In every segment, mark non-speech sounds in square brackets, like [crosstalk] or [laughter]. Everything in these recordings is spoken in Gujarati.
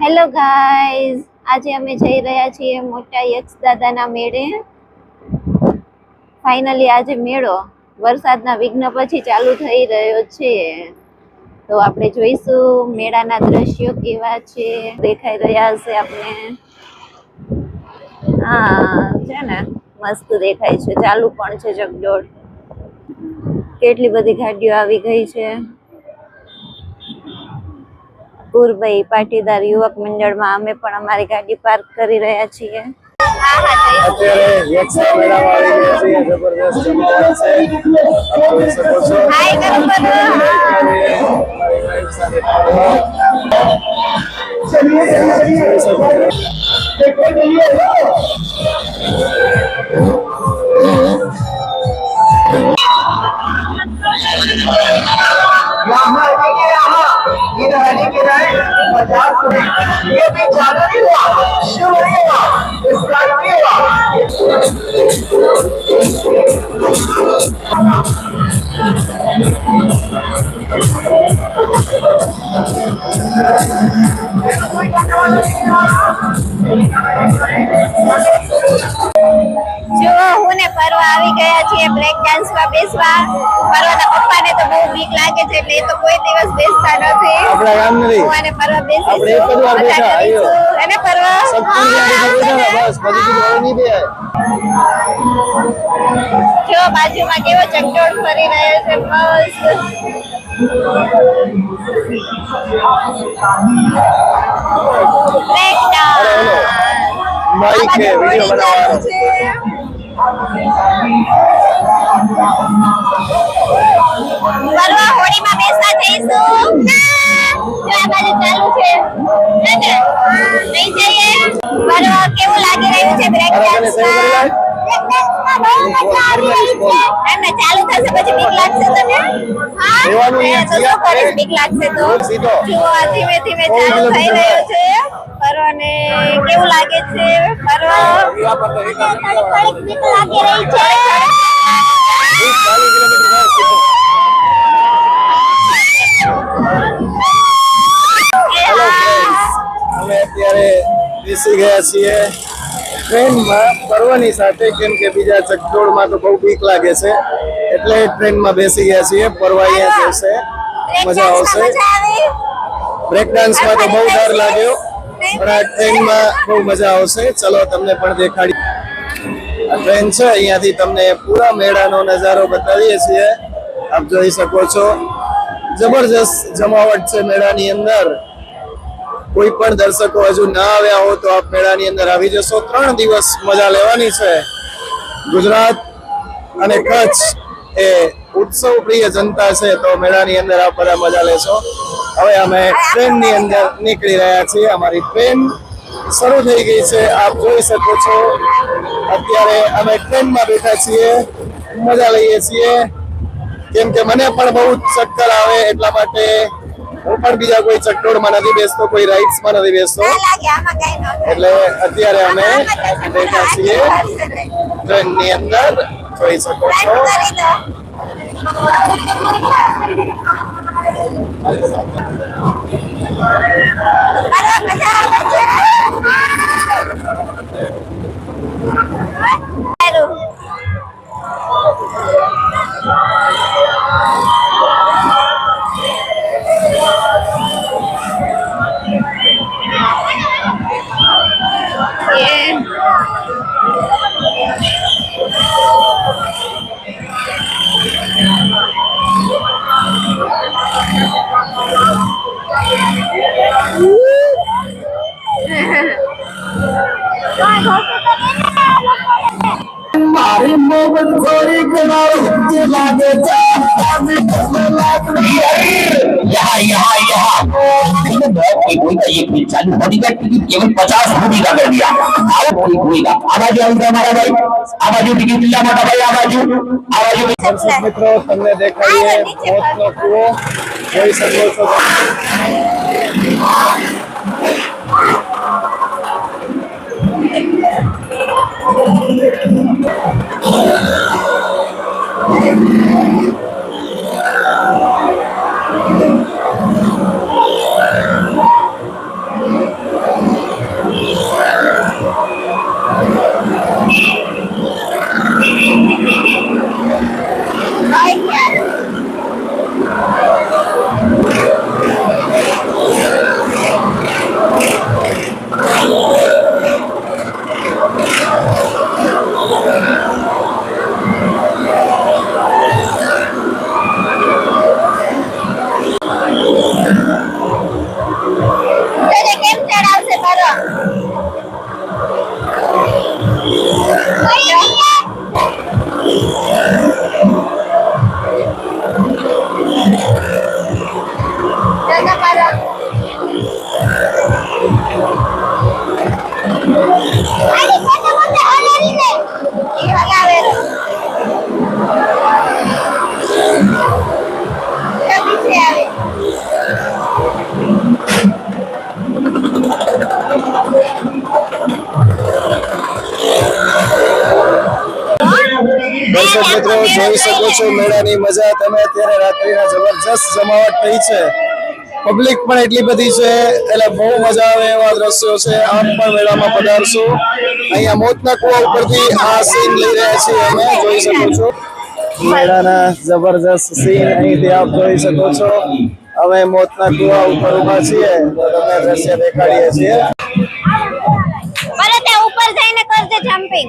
હેલો ગાઈઝ આજે અમે જઈ રહ્યા છીએ મોટા યક્ષ દાદાના મેળે. ફાઇનલી આજે મેળો. વરસાદના વિઘ્ન પછી ચાલુ થઈ રહ્યો છે. તો આપણે જોઈશું મેળાના દ્રશ્યો કેવા છે, દેખાઈ રહ્યા છે આપણે. હા, છે ને? મસ્ત દેખાય છે. ચાલુ પણ છે જગદોડ કેટલી બધી ગાડીઓ આવી ગઈ છે. પૂરભાઈ પાટીદાર યુવક મંડળમાં અમે પણ અમારી ગાડી પાર્ક કરી રહ્યા છીએ. અત્યારે इधर पचास रुपए ये भी चालू नहीं हुआ शुरू नहीं हुआ स्टार्ट नहीं हुआ જો હું ને પરવા આવી ગયા છીએ બ્રેક ડાન્સમાં બેસવા પરવાના પપ્પાને તો બહુ બીક લાગે છે એટલે એ તો કોઈ દિવસ બેસતા નથી ગામ નથી. આપણે એક જ વાર બેઠા, પરવા બસ પછી નહીં બે બાજુમાં કેવો ચકડોળ ફરી રહ્યો છે બસ. બનાવવાનો. પરવા હોળીમાં બેસવા જઈશું. ચાલુ છે. નહીં જઈએ. પરવા કેવું લાગી રહ્યું છે બ્રેક ડાન્સમાં ચાલુ થશે પછી બીક લાગશે તને? હા. બીક લાગશે તો? ધીમે ધીમે ચાલુ થઈ રહ્યો છે. ફરવાને કેવું લાગે છે? ફરવા થોડીક બીક લાગી રહી છે. અત્યારે બેસી ગયા છીએ. ટ્રેનમાં ફરવાની સાથે કેમ કે બીજા ચકડોળમાં તો બહુ બીક લાગે છે એટલે ટ્રેનમાં બેસી ગયા છીએ ફરવા અહીંયા જશે મજા આવશે. બ્રેક ડાન્સમાં તો બહુ ડર લાગ્યો પણ આ ટ્રેનમાં બહુ મજા આવશે. ચલો તમને પણ દેખાડી. આ ટ્રેન છે અહીંયાથી તમને પૂરા મેળાનો નજારો બતાવીએ છીએ. આપ જોઈ શકો છો. જબરજસ્ત જમાવટ છે મેળાની અંદર. કોઈ પણ દર્શકો હજુ ના આવ્યા હો તો આપ મેળાની અંદર આવી જશો. ત્રણ દિવસ મજા લેવાની છે. ગુજરાત અને કચ્છ એ ઉત્સવ પ્રિય જનતા છે તો મેળાની અંદર આપ બધા મજા લેશો. હવે અમે ટ્રેનની અંદર નીકળી રહ્યા છીએ. અમારી ટ્રેન શરૂ થઈ ગઈ છે. આપ જોઈ શકો છો. અત્યારે અમે ટ્રેનમાં બેઠા છીએ. મજા લઈએ છીએ. કેમ કે મને પણ બહુ ચક્કર આવે એટલા માટે હું પણ બીજા કોઈ ચકડોળમાં નથી બેસતો કોઈ રાઇડ્સમાં નથી બેસતો. એટલે અત્યારે અમે બેઠા છીએ. ટ્રેનની અંદર જોઈ શકો છો. મારી चालीस होने का टिकट केवल पचास होने का कर दिया आवाज आवाज हमारा भाई आवाजू टिकट लिया मोटा भाई आवाजू आवाजू मित्रों तुमने देखा ही है बहुत लोग को कोई संतोष होगा Yeah. [laughs] જોઈ શકો છો મેળાની મજા. તમે અત્યારે રાત્રિના જબરજસ્ત જમાવટ થઈ છે. પબ્લિક પણ એટલી બધી છે એટલે બહુ મજા આવે એવા દ્રશ્યો છે. આપ પણ મેળામાં પધારશો. અહીંયા મોતના કુવા ઉપરથી આ સીન લઈ રહ્યા છીએ અમે. જોઈ શકો છો. મેળાના જબરજસ્ત સીન અહીંથી આપ જોઈ શકો છો. અમે મોતના કુવા ઉપર ઊભા છીએ. તો તમને દ્રશ્ય દેખાડીએ છીએ. ભલે તે ઉપર જઈને કરજે જમ્પિંગ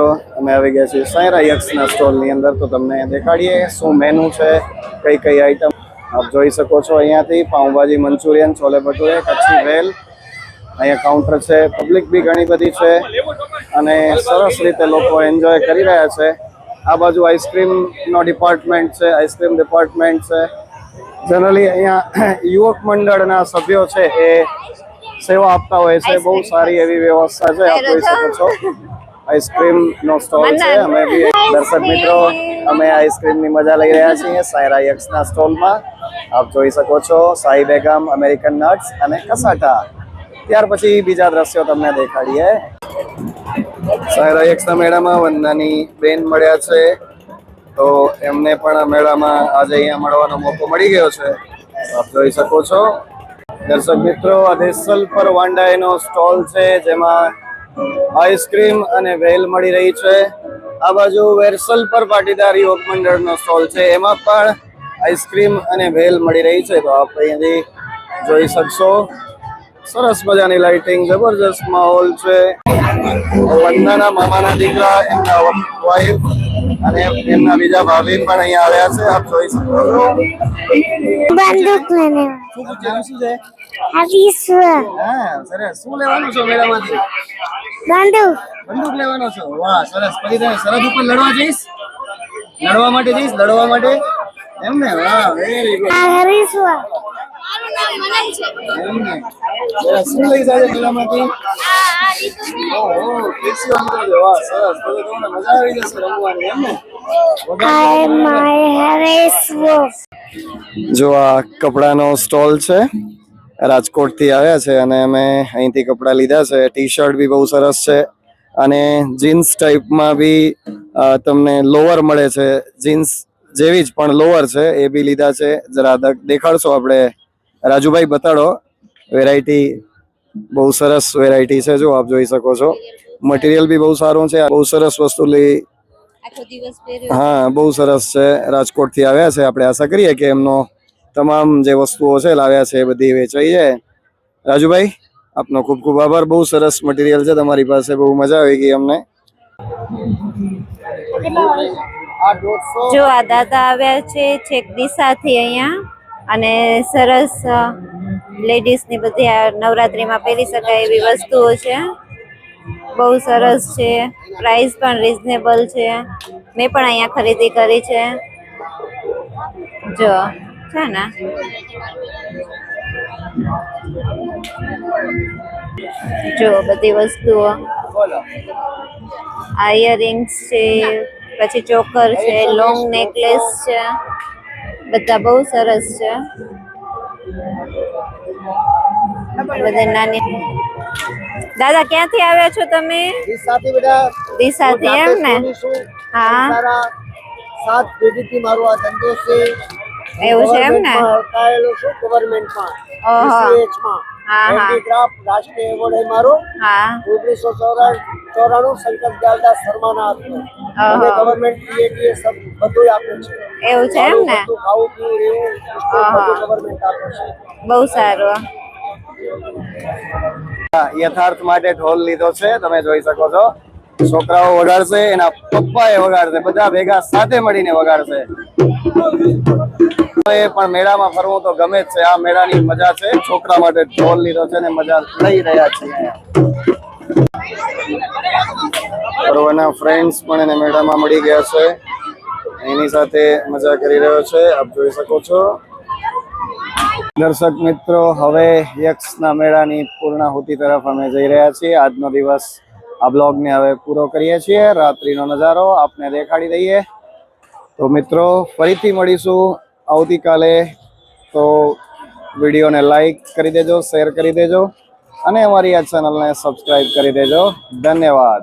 મિત્રો અમે આવી ગયા છીએ સાયરા યક્ષના સ્ટોલની અંદર. તો તમને દેખાડીએ શું મેનુ છે કઈ કઈ આઈટમ આપ જોઈ શકો છો અહીંયાથી. પાઉંભાજી મંચુરિયન છોલે ભટુરે કચ્છી વેલ. અહીંયા કાઉન્ટર છે પબ્લિક બી ઘણી બધી છે. અને સરસ રીતે લોકો એન્જોય કરી રહ્યા છે. આ બાજુ આઈસ્ક્રીમનો ડિપાર્ટમેન્ટ છે આઈસ્ક્રીમ ડિપાર્ટમેન્ટ છે. જનરલી અહીંયા [coughs] યુવક મંડળના સભ્યો છે એ સેવા આપતા હોય છે. બહુ સારી એવી વ્યવસ્થા છે આપ જોઈ શકો છો. આઈસ્ક્રીમ નો સ્ટોલ છે. અમે બી દર્શક મિત્રો અમે આઈસ્ક્રીમની મજા લઈ રહ્યા છીએ સાયરા સ્ટોલમાં. આપ જોઈ શકો છો સાઈ બેગમ અમેરિકન નટ્સ અને કસાટા. ત્યાર પછી બીજા દ્રશ્યો તમને દેખાડીએ. સાયરા યક્સ ના મેળામાં વંદનાની બેન મળ્યા છે. તો એમને પણ આ મેળામાં આજે અહીંયા મળવાનો મોકો મળી ગયો છે. આપ જોઈ શકો છો. દર્શક મિત્રો આ દેસલ પર વાંડાઈનો સ્ટોલ છે જેમાં આઈસ્ક્રીમ અને વેલ મળી રહી છે. આ બાજુ વેરસલ પર પાટીદાર યુવક મંડળનો સ્ટોલ છે. એમાં પણ આઈસ્ક્રીમ અને વેલ મળી રહી છે. તો આપ અહીંથી જોઈ શકશો. સરસ મજાની લાઇટિંગ, જબરજસ્ત માહોલ છે. વંદના મામાના દીકરા, એમના વાઈફ અને એમના બીજા ભાભી પણ અહીંયા આવ્યા છે આપ જોઈ શકો છો. બંદૂક લેને શું નામ શું છે? આ વિશ્વ. હા સરસ. શું લેવાનું છે મેળામાંથી? બંદૂક. બંદૂક લેવાનો છો? વાહ સરસ. પછી તમે સરહદ ઉપર લડવા જઈશ? લડવા માટે જઈશ? લડવા માટે? એમ ને? વાહ વેરી ગુડ આ વિશ્વ એમ ને સરસ શું લઈશ આજે મેળામાંથી મજા આવી જશે રમવાની એમ ને જો આ કપડાનો સ્ટોલ છે રાજકોટથી આવ્યા છે અને અમે અહીંથી કપડાં લીધા છે. ટી શર્ટ બી બહુ સરસ છે અને જીન્સ ટાઈપમાં બી અ, તમને લોવર મળે છે. જીન્સ જેવી જ પણ લોવર છે એ બી લીધા છે. જરા દેખાડશો આપણે રાજુભાઈ બતાડો. વેરાયટી બહુ સરસ વેરાયટી છે જો આપ જોઈ શકો છો. મટીરિયલ બી બહુ સારું છે. બહુ સરસ વસ્તુ લઈ આખો દિવસ પહેર્યો. હા બહુ સરસ છે. રાજકોટથી આવ્યા છે. આપણે આશા કરીએ કે એમનો તમામ જે વસ્તુઓ છે લાવ્યા છે એ બધી વેચાઈ જાય. રાજુભાઈ આપનો ખૂબ ખૂબ આભાર. બહુ સરસ મટીરિયલ છે તમારી પાસે. બહુ મજા આવી ગઈ અમને. જો આ દાદા આવ્યા છે છેક દિશાથી અહીંયા. અને સરસ લેડીઝની બધી આ નવરાત્રીમાં પહેરી શકાય એવી વસ્તુઓ છે. બહુ સરસ છે. પ્રાઇસ પણ રિઝનેબલ છે. મેં પણ અહીંયા ખરીદી કરી છે. જો, છે ને? જો, બધી વસ્તુઓ. આ ઇયરિંગ્સ છે, પછી ચોકર છે, લોંગ નેકલેસ છે. બધા બહુ સરસ છે. બધા નાની દાદા ક્યાંથી આવ્યા છો તમે? બેટા ડીસાથી એમ ને? હા. સાત પેઢીથી મારો આ ધંધો છે. એવું છે એમ ને? અટકાયેલો છું ગવર્મેન્ટમાં ઓહો. માં. હા, હા. રાષ્ટ્રીય એવોર્ડ એ મારો. હા. ઓગણીસો ચોરાણું શંકર દયાલદાસ શર્માના હાથમાં. ગવર્મેન્ટ પીએટીએ બધું આપ્યું છે. એવું છે એમ ને? બહુ સારું. યથાર્થ માટે ઢોલ લીધો છે તમે જોઈ શકો છો. છોકરાઓ વગાડશે એના પપ્પા એ વગાડશે બધા ભેગા સાથે મળીને વગાડશે. એ પણ મેળામાં ફરવું તો ગમે જ છે આ મેળાની મજા છે. છોકરા માટે ઢોલ લીધો છે ને મજા લઈ રહ્યા છે ફરવાના ફ્રેન્ડ્સ પણ એને મેળામાં મળી ગયા છે. એની સાથે મજા કરી રહ્યો છે. આપ જોઈ શકો છો. દર્શક મિત્રો, હવે યક્ષના મેળાની પૂર્ણાહુતિ તરફ અમે જઈ રહ્યા છીએ. આજનો દિવસ આ બ્લોગને હવે પૂરો કરીએ છીએ. રાત્રિનો નજારો આપને દેખાડી દઈએ. તો મિત્રો, ફરીથી મળીશું આવતીકાલે. તો વિડીયોને લાઈક કરી દેજો, શેર કરી દેજો અને અમારી આ ચેનલને સબસ્ક્રાઈબ કરી દેજો. ધન્યવાદ.